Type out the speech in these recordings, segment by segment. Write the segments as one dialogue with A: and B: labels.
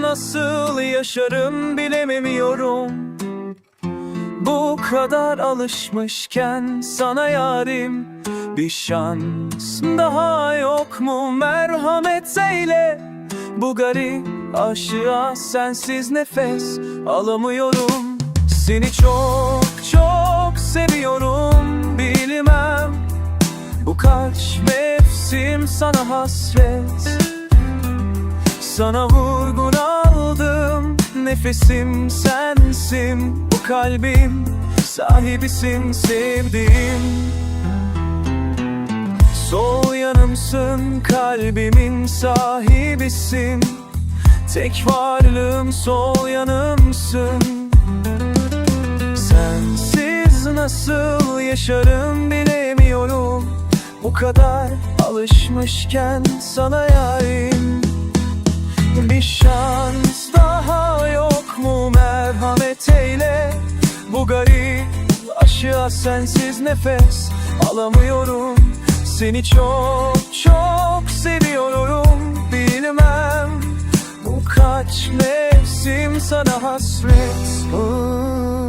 A: nasıl yaşarım bilemiyorum. Bu kadar alışmışken sana yarim. Bir şans daha yok mu? Merhamet eyle Bu garip aşığa sensiz nefes alamıyorum. Seni çok çok seviyorum bilmem. Bu kaç mevsim sana hasret sana vurgun aldım. Nefesim sensin. Bu kalbim sahibisin sevdiğim. Sol yanımsın kalbimin sahibisin. Tek varlığım sol yanımsın. Sensiz nasıl yaşarım bilemiyorum. Bu kadar alışmışken sana yarim bir şans daha yok mu? Merhamet eyle. Bu garip aşığa sensiz nefes alamıyorum. Seni çok çok seviyorum. Bilmem Bu kaç mevsim sana hasret. Iı.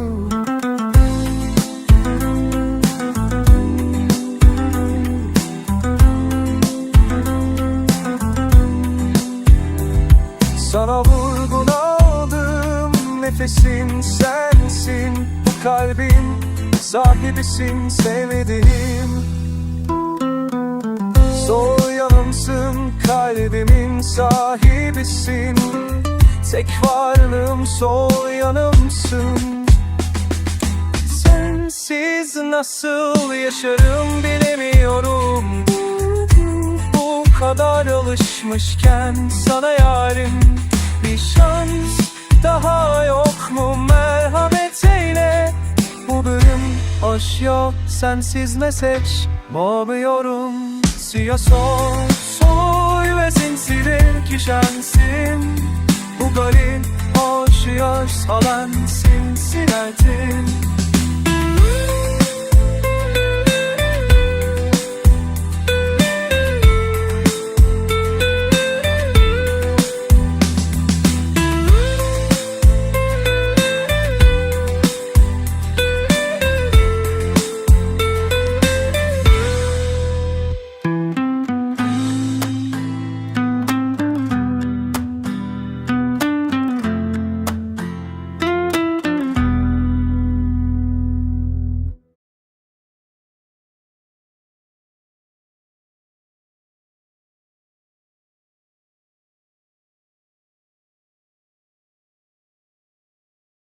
A: Sana vurgun aldım Nefesin sensin. Bu kalbin sahibisin sevdiğim. Sol yanımsın kalbimin sahibisin. Tek varlığım sol yanımsın. Sensiz nasıl yaşarım bilemiyorum. Bu kadar alışmışken sana yok sensiz Boğmuyorum. Siyah sol soy ve zincire kişensin Bu garip hoş yaş salan sinsilertin